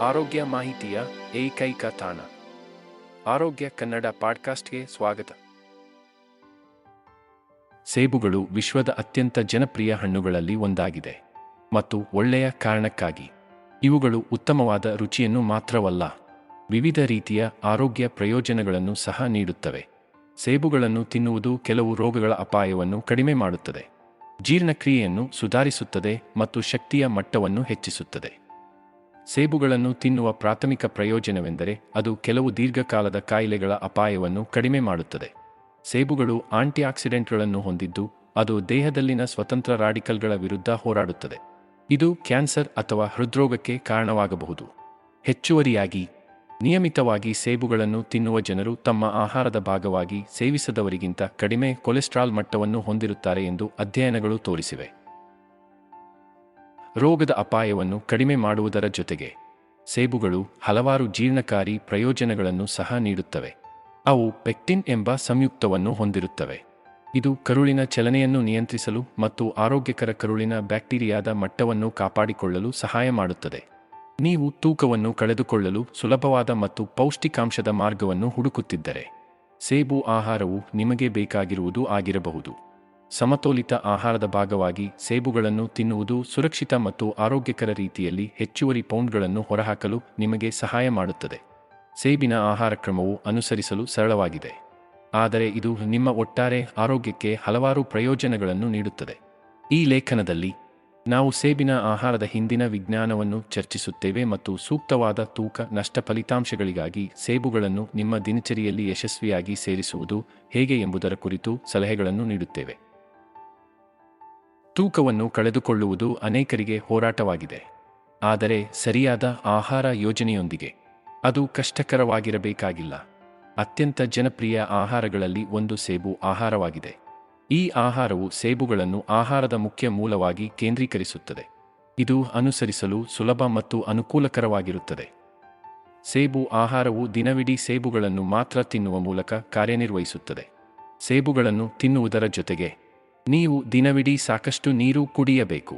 ಆರೋಗ್ಯ ಮಾಹಿತಿಯ ಏಕೈಕ ತಾಣ. ಆರೋಗ್ಯ ಕನ್ನಡ ಪಾಡ್ಕಾಸ್ಟ್ಗೆ ಸ್ವಾಗತ. ಸೇಬುಗಳು ವಿಶ್ವದ ಅತ್ಯಂತ ಜನಪ್ರಿಯ ಹಣ್ಣುಗಳಲ್ಲಿ ಒಂದಾಗಿದೆ ಮತ್ತು ಒಳ್ಳೆಯ ಕಾರಣಕ್ಕಾಗಿ. ಇವುಗಳು ಉತ್ತಮವಾದ ರುಚಿಯನ್ನು ಮಾತ್ರವಲ್ಲ, ವಿವಿಧ ರೀತಿಯ ಆರೋಗ್ಯ ಪ್ರಯೋಜನಗಳನ್ನು ಸಹ ನೀಡುತ್ತವೆ. ಸೇಬುಗಳನ್ನು ತಿನ್ನುವುದು ಕೆಲವು ರೋಗಗಳ ಅಪಾಯವನ್ನು ಕಡಿಮೆ ಮಾಡುತ್ತದೆ. ಜೀರ್ಣಕ್ರಿಯೆಯನ್ನು ಸುಧಾರಿಸುತ್ತದೆ ಮತ್ತು ಶಕ್ತಿಯ ಮಟ್ಟವನ್ನು ಹೆಚ್ಚಿಸುತ್ತದೆ. ಸೇಬುಗಳನ್ನು ತಿನ್ನುವ ಪ್ರಾಥಮಿಕ ಪ್ರಯೋಜನವೆಂದರೆ ಅದು ಕೆಲವು ದೀರ್ಘಕಾಲದ ಕಾಯಿಲೆಗಳ ಅಪಾಯವನ್ನು ಕಡಿಮೆ ಮಾಡುತ್ತದೆ. ಸೇಬುಗಳು ಆಂಟಿಆಕ್ಸಿಡೆಂಟ್ಗಳನ್ನು ಹೊಂದಿದ್ದು, ಅದು ದೇಹದಲ್ಲಿನ ಸ್ವತಂತ್ರ ರಾಡಿಕಲ್ಗಳ ವಿರುದ್ಧ ಹೋರಾಡುತ್ತದೆ. ಇದು ಕ್ಯಾನ್ಸರ್ ಅಥವಾ ಹೃದ್ರೋಗಕ್ಕೆ ಕಾರಣವಾಗಬಹುದು. ಹೆಚ್ಚುವರಿಯಾಗಿ, ನಿಯಮಿತವಾಗಿ ಸೇಬುಗಳನ್ನು ತಿನ್ನುವ ಜನರು ತಮ್ಮ ಆಹಾರದ ಭಾಗವಾಗಿ ಸೇವಿಸದವರಿಗಿಂತ ಕಡಿಮೆ ಕೊಲೆಸ್ಟ್ರಾಲ್ ಮಟ್ಟವನ್ನು ಹೊಂದಿರುತ್ತಾರೆ ಎಂದು ಅಧ್ಯಯನಗಳು ತೋರಿಸಿವೆ. ರೋಗದ ಅಪಾಯವನ್ನು ಕಡಿಮೆ ಮಾಡುವುದರ ಜೊತೆಗೆ ಸೇಬುಗಳು ಹಲವಾರು ಜೀರ್ಣಕಾರಿ ಪ್ರಯೋಜನಗಳನ್ನು ಸಹ ನೀಡುತ್ತವೆ. ಅವು ಪೆಕ್ಟಿನ್ ಎಂಬ ಸಂಯುಕ್ತವನ್ನು ಹೊಂದಿರುತ್ತವೆ. ಇದು ಕರುಳಿನ ಚಲನೆಯನ್ನು ನಿಯಂತ್ರಿಸಲು ಮತ್ತು ಆರೋಗ್ಯಕರ ಕರುಳಿನ ಬ್ಯಾಕ್ಟೀರಿಯಾದ ಮಟ್ಟವನ್ನು ಕಾಪಾಡಿಕೊಳ್ಳಲು ಸಹಾಯ ಮಾಡುತ್ತದೆ. ನೀವು ತೂಕವನ್ನು ಕಳೆದುಕೊಳ್ಳಲು ಸುಲಭವಾದ ಮತ್ತು ಪೌಷ್ಟಿಕಾಂಶದ ಮಾರ್ಗವನ್ನು ಹುಡುಕುತ್ತಿದ್ದರೆ, ಸೇಬು ಆಹಾರವು ನಿಮಗೆ ಬೇಕಾಗಿರುವುದು ಆಗಿರಬಹುದು. ಸಮತೋಲಿತ ಆಹಾರದ ಭಾಗವಾಗಿ ಸೇಬುಗಳನ್ನು ತಿನ್ನುವುದು ಸುರಕ್ಷಿತ ಮತ್ತು ಆರೋಗ್ಯಕರ ರೀತಿಯಲ್ಲಿ ಹೆಚ್ಚುವರಿ ಪೌಂಡ್ಗಳನ್ನು ಹೊರಹಾಕಲು ನಿಮಗೆ ಸಹಾಯ ಮಾಡುತ್ತದೆ. ಸೇಬಿನ ಆಹಾರ ಕ್ರಮವು ಅನುಸರಿಸಲು ಸರಳವಾಗಿದೆ. ಆದರೆ ಇದು ನಿಮ್ಮ ಒಟ್ಟಾರೆ ಆರೋಗ್ಯಕ್ಕೆ ಹಲವಾರು ಪ್ರಯೋಜನಗಳನ್ನು ನೀಡುತ್ತದೆ. ಈ ಲೇಖನದಲ್ಲಿ ನಾವು ಸೇಬಿನ ಆಹಾರದ ಹಿಂದಿನ ವಿಜ್ಞಾನವನ್ನು ಚರ್ಚಿಸುತ್ತೇವೆ ಮತ್ತು ಸೂಕ್ತವಾದ ತೂಕ ನಷ್ಟ ಫಲಿತಾಂಶಗಳಿಗಾಗಿ ಸೇಬುಗಳನ್ನು ನಿಮ್ಮ ದಿನಚರಿಯಲ್ಲಿ ಯಶಸ್ವಿಯಾಗಿ ಸೇರಿಸುವುದು ಹೇಗೆ ಎಂಬುದರ ಕುರಿತು ಸಲಹೆಗಳನ್ನು ನೀಡುತ್ತೇವೆ. ತೂಕವನ್ನು ಕಳೆದುಕೊಳ್ಳುವುದು ಅನೇಕರಿಗೆ ಹೋರಾಟವಾಗಿದೆ. ಆದರೆ ಸರಿಯಾದ ಆಹಾರ ಯೋಜನೆಯೊಂದಿಗೆ ಅದು ಕಷ್ಟಕರವಾಗಿರಬೇಕಾಗಿಲ್ಲ. ಅತ್ಯಂತ ಜನಪ್ರಿಯ ಆಹಾರಗಳಲ್ಲಿ ಒಂದು ಸೇಬು ಆಹಾರವಾಗಿದೆ. ಈ ಆಹಾರವು ಸೇಬುಗಳನ್ನು ಆಹಾರದ ಮುಖ್ಯ ಮೂಲವಾಗಿ ಕೇಂದ್ರೀಕರಿಸುತ್ತದೆ. ಇದು ಅನುಸರಿಸಲು ಸುಲಭ ಮತ್ತು ಅನುಕೂಲಕರವಾಗಿರುತ್ತದೆ. ಸೇಬು ಆಹಾರವು ದಿನವಿಡೀ ಸೇಬುಗಳನ್ನು ಮಾತ್ರ ತಿನ್ನುವ ಮೂಲಕ ಕಾರ್ಯನಿರ್ವಹಿಸುತ್ತದೆ. ಸೇಬುಗಳನ್ನು ತಿನ್ನುವುದರ ಜೊತೆಗೆ ನೀವು ದಿನವಿಡೀ ಸಾಕಷ್ಟು ನೀರು ಕುಡಿಯಬೇಕು.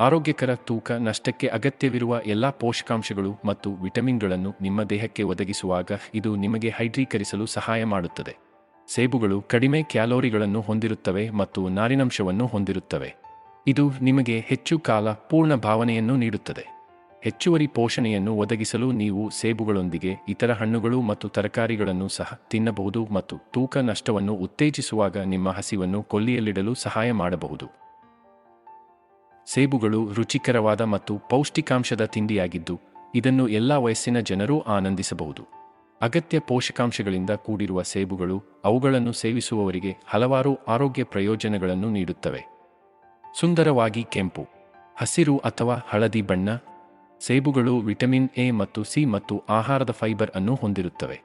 ಆರೋಗ್ಯಕರ ತೂಕ ನಷ್ಟಕ್ಕೆ ಅಗತ್ಯವಿರುವ ಎಲ್ಲ ಪೋಷಕಾಂಶಗಳು ಮತ್ತು ವಿಟಮಿನ್ಗಳನ್ನು ನಿಮ್ಮ ದೇಹಕ್ಕೆ ಒದಗಿಸುವಾಗ ಇದು ನಿಮಗೆ ಹೈಡ್ರೀಕರಿಸಲು ಸಹಾಯ ಮಾಡುತ್ತದೆ. ಸೇಬುಗಳು ಕಡಿಮೆ ಕ್ಯಾಲೋರಿಗಳನ್ನು ಹೊಂದಿರುತ್ತವೆ ಮತ್ತು ನಾರಿನಂಶವನ್ನು ಹೊಂದಿರುತ್ತವೆ. ಇದು ನಿಮಗೆ ಹೆಚ್ಚು ಕಾಲ ಪೂರ್ಣ ಭಾವನೆಯನ್ನು ನೀಡುತ್ತದೆ. ಹೆಚ್ಚುವರಿ ಪೋಷಣೆಯನ್ನು ಒದಗಿಸಲು ನೀವು ಸೇಬುಗಳೊಂದಿಗೆ ಇತರ ಹಣ್ಣುಗಳು ಮತ್ತು ತರಕಾರಿಗಳನ್ನು ಸಹ ತಿನ್ನಬಹುದು ಮತ್ತು ತೂಕ ನಷ್ಟವನ್ನು ಉತ್ತೇಜಿಸುವಾಗ ನಿಮ್ಮ ಹಸಿವನ್ನು ಕೊಲ್ಲಿಯಲ್ಲಿಡಲು ಸಹಾಯ ಮಾಡಬಹುದು. ಸೇಬುಗಳು ರುಚಿಕರವಾದ ಮತ್ತು ಪೌಷ್ಟಿಕಾಂಶದ ತಿಂಡಿಯಾಗಿದ್ದು, ಇದನ್ನು ಎಲ್ಲಾ ವಯಸ್ಸಿನ ಜನರೂ ಆನಂದಿಸಬಹುದು. ಅಗತ್ಯ ಪೋಷಕಾಂಶಗಳಿಂದ ಕೂಡಿರುವ ಸೇಬುಗಳು ಅವುಗಳನ್ನು ಸೇವಿಸುವವರಿಗೆ ಹಲವಾರು ಆರೋಗ್ಯ ಪ್ರಯೋಜನಗಳನ್ನು ನೀಡುತ್ತವೆ. ಸುಂದರವಾಗಿ ಕೆಂಪು, ಹಸಿರು ಅಥವಾ ಹಳದಿ ಬಣ್ಣ ಸೇಬುಗಳು ವಿಟಮಿನ್ ಎ ಮತ್ತು ಸಿ ಮತ್ತು ಆಹಾರದ ಫೈಬರ್ ಅನ್ನು ಹೊಂದಿರುತ್ತವೆ.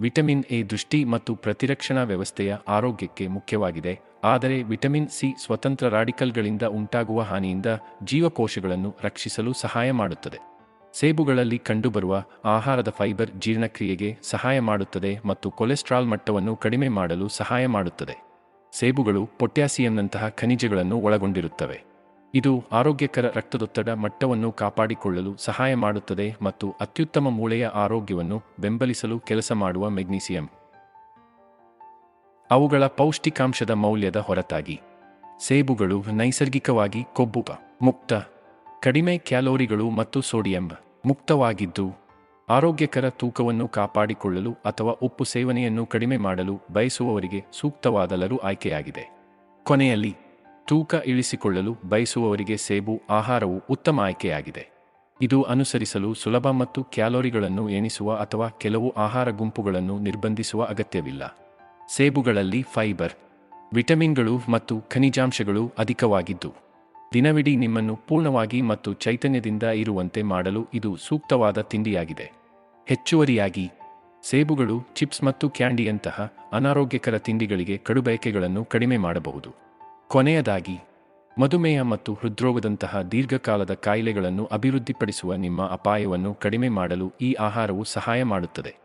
ವಿಟಮಿನ್ ಎ ದೃಷ್ಟಿ ಮತ್ತು ಪ್ರತಿರಕ್ಷಣಾ ವ್ಯವಸ್ಥೆಯ ಆರೋಗ್ಯಕ್ಕೆ ಮುಖ್ಯವಾಗಿದೆ, ಆದರೆ ವಿಟಮಿನ್ ಸಿ ಸ್ವತಂತ್ರ ರಾಡಿಕಲ್ಗಳಿಂದ ಉಂಟಾಗುವ ಹಾನಿಯಿಂದ ಜೀವಕೋಶಗಳನ್ನು ರಕ್ಷಿಸಲು ಸಹಾಯ ಮಾಡುತ್ತದೆ. ಸೇಬುಗಳಲ್ಲಿ ಕಂಡುಬರುವ ಆಹಾರದ ಫೈಬರ್ ಜೀರ್ಣಕ್ರಿಯೆಗೆ ಸಹಾಯ ಮಾಡುತ್ತದೆ ಮತ್ತು ಕೊಲೆಸ್ಟ್ರಾಲ್ ಮಟ್ಟವನ್ನು ಕಡಿಮೆ ಮಾಡಲು ಸಹಾಯ ಮಾಡುತ್ತದೆ. ಸೇಬುಗಳು ಪೊಟ್ಯಾಸಿಯಂನಂತಹ ಖನಿಜಗಳನ್ನು ಒಳಗೊಂಡಿರುತ್ತವೆ. ಇದು ಆರೋಗ್ಯಕರ ರಕ್ತದೊತ್ತಡ ಮಟ್ಟವನ್ನು ಕಾಪಾಡಿಕೊಳ್ಳಲು ಸಹಾಯ ಮಾಡುತ್ತದೆ ಮತ್ತು ಅತ್ಯುತ್ತಮ ಮೂಳೆಯ ಆರೋಗ್ಯವನ್ನು ಬೆಂಬಲಿಸಲು ಕೆಲಸ ಮಾಡುವ ಮೆಗ್ನೀಸಿಯಂ. ಅವುಗಳ ಪೌಷ್ಟಿಕಾಂಶದ ಮೌಲ್ಯದ ಹೊರತಾಗಿ. ಸೇಬುಗಳು ನೈಸರ್ಗಿಕವಾಗಿ ಕೊಬ್ಬು ಮುಕ್ತ, ಕಡಿಮೆ ಕ್ಯಾಲೋರಿಗಳು ಮತ್ತು ಸೋಡಿಯಂ ಮುಕ್ತವಾಗಿದ್ದು, ಆರೋಗ್ಯಕರ ತೂಕವನ್ನು ಕಾಪಾಡಿಕೊಳ್ಳಲು ಅಥವಾ ಉಪ್ಪು ಸೇವನೆಯನ್ನು ಕಡಿಮೆ ಮಾಡಲು ಬಯಸುವವರಿಗೆ ಸೂಕ್ತವಾದ ಲರು ಆಯ್ಕೆಯಾಗಿದೆ. ಕೊನೆಯಲ್ಲಿ ತೂಕ ಇಳಿಸಿಕೊಳ್ಳಲು ಬಯಸುವವರಿಗೆ ಸೇಬು ಆಹಾರವು ಉತ್ತಮ ಆಯ್ಕೆಯಾಗಿದೆ. ಇದು ಅನುಸರಿಸಲು ಸುಲಭ ಮತ್ತು ಕ್ಯಾಲೋರಿಗಳನ್ನು ಎಣಿಸುವ ಅಥವಾ ಕೆಲವು ಆಹಾರ ಗುಂಪುಗಳನ್ನು ನಿರ್ಬಂಧಿಸುವ ಅಗತ್ಯವಿಲ್ಲ. ಸೇಬುಗಳಲ್ಲಿ ಫೈಬರ್, ವಿಟಮಿನ್ಗಳು ಮತ್ತು ಖನಿಜಾಂಶಗಳು ಅಧಿಕವಾಗಿದ್ದು, ದಿನವಿಡೀ ನಿಮ್ಮನ್ನು ಪೂರ್ಣವಾಗಿ ಮತ್ತು ಚೈತನ್ಯದಿಂದ ಇರುವಂತೆ ಮಾಡಲು ಇದು ಸೂಕ್ತವಾದ ತಿಂಡಿಯಾಗಿದೆ. ಹೆಚ್ಚುವರಿಯಾಗಿ, ಸೇಬುಗಳು ಚಿಪ್ಸ್ ಮತ್ತು ಕ್ಯಾಂಡಿಯಂತಹ ಅನಾರೋಗ್ಯಕರ ತಿಂಡಿಗಳಿಗೆ ಕಡುಬಯಕೆಗಳನ್ನು ಕಡಿಮೆ ಮಾಡಬಹುದು. ಕೊನೆಯದಾಗಿ, ಮಧುಮೇಹ ಮತ್ತು ಹೃದ್ರೋಗದಂತಹ ದೀರ್ಘಕಾಲದ ಕಾಯಿಲೆಗಳನ್ನು ಅಭಿವೃದ್ಧಿಪಡಿಸುವ ನಿಮ್ಮ ಅಪಾಯವನ್ನು ಕಡಿಮೆ ಮಾಡಲು ಈ ಆಹಾರವು ಸಹಾಯ ಮಾಡುತ್ತದೆ.